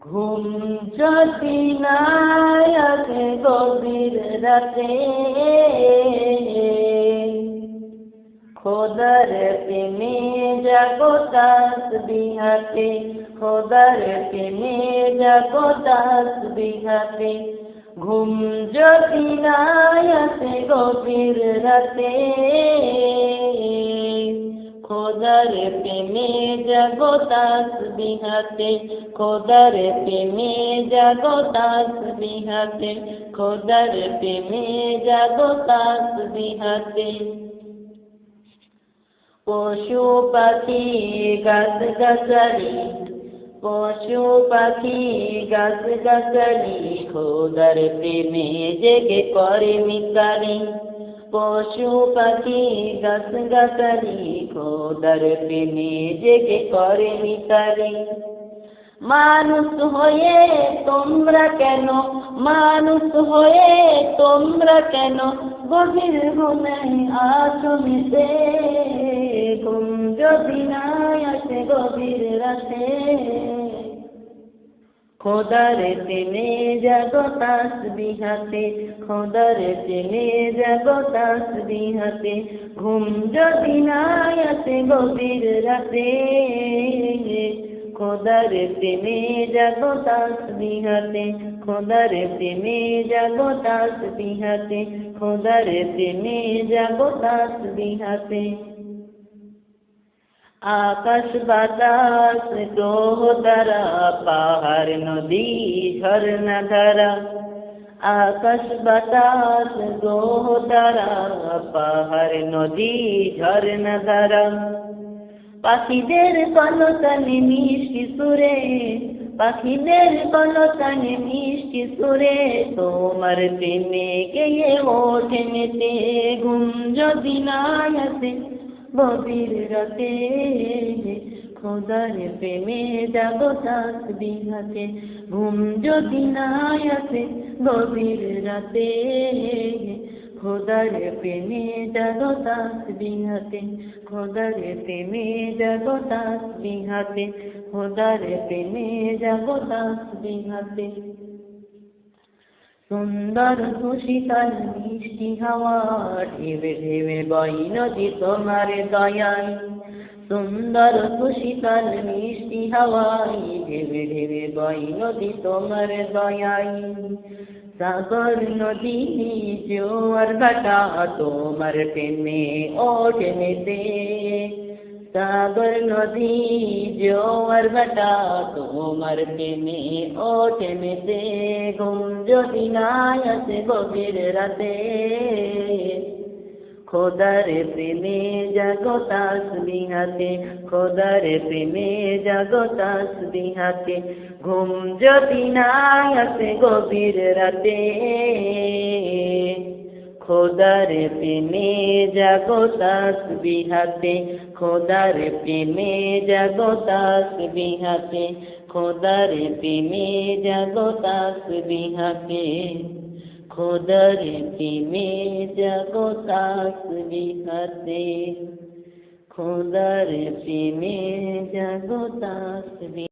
ঘুম যদি না গভীর রাতে, খোদার প্রেমে জাগো বিহাতে, খোদার প্রেমে জাগো বিহাতে। ঘুম যদি না গভীর রাতে খোদার প্রেমে জাগো তাস বিহাতে খোদার প্রেমে জাগো তাস বিহাতে খোদার প্রেমে জাগো তাস বিহাতে পশু পাখি গাছ গাছালি, পশু পাখি গাছ গাছালি, খোদার প্রেমে জেগে করে মিকালি পশু পাখি গাছ গাছালি খোদার প্রেমে জেগে করে তারি। মানুষ হয়ে তোমরা কেন? মানুষ হয়ে তোমরা কেন? গভীর ঘুমে আসো মিশে। ঘুম যদি না আসে গভীর রাতে। খোদার তেনে জাগো তাস বিহাতে খোদার তেনে জাগো তাস বিহাতে ঘুম যদি না আসে গভীর রাতে খোদার প্রেমে জাগো তাস বিহাতে খোদার প্রেমে জাগো তাস বিহাতে খোদার প্রেমে জাগো তাস বিহাতে আকাশ বাতাস গ্রহ দ্বারা, পাহাড়, নদী, ঝর্ণা ধারা আকাশ বাতাস গ্রহ দ্বারা, পাহাড়, নদী, ঝর্ণা ধারা পাখিদের কলতানে মিষ্টি সুরে, পাখিদের কলতানে মিষ্টি সুরে, তোমার প্রেমে গেয়ে ওঠে মেতে ঘুম গভীর রাতে খোদার প্রেমে যাব তাস বিহাতে ঘুম যদি না আসে গভীর রাতে, খোদার প্রেমে জাগো তাস বিহাতে খোদার প্রেমে জাগো তাস বিহাতে খোদার প্রেমে জাগো তাস বিহাতে সুন্দর খুশিকাল মিষ্টি হাওয়া ঢেবে ঢেবে বই নদী তোমার দয়ায়। সুন্দর খুশিকাল মিষ্টি হাওয়াই ঢেবে ঢেবে বই নদী তোমার দয়াই সাগর নদী জোয়ার ভাটা তোমার প্রেমে ওঠে মেতে सागर नदी जो अर बटा तो मर के में ओटे में से घूम जो दिनायत गोबिर रते खोदर प्रेमे जगोतास बिहाते खोदर प्रेमे जगोतास बिहाते घूम जो दिनायत गोबिर रते খোদার প্রেমে জাগো তাস বিহাতে খোদার প্রেমে জাগো তাস বিহাতে খোদার প্রেমে জাগো তাস বিহাতে খোদার প্রেমে জাগো তাস বিহাতে খোদার প্রেমে জাগো তাস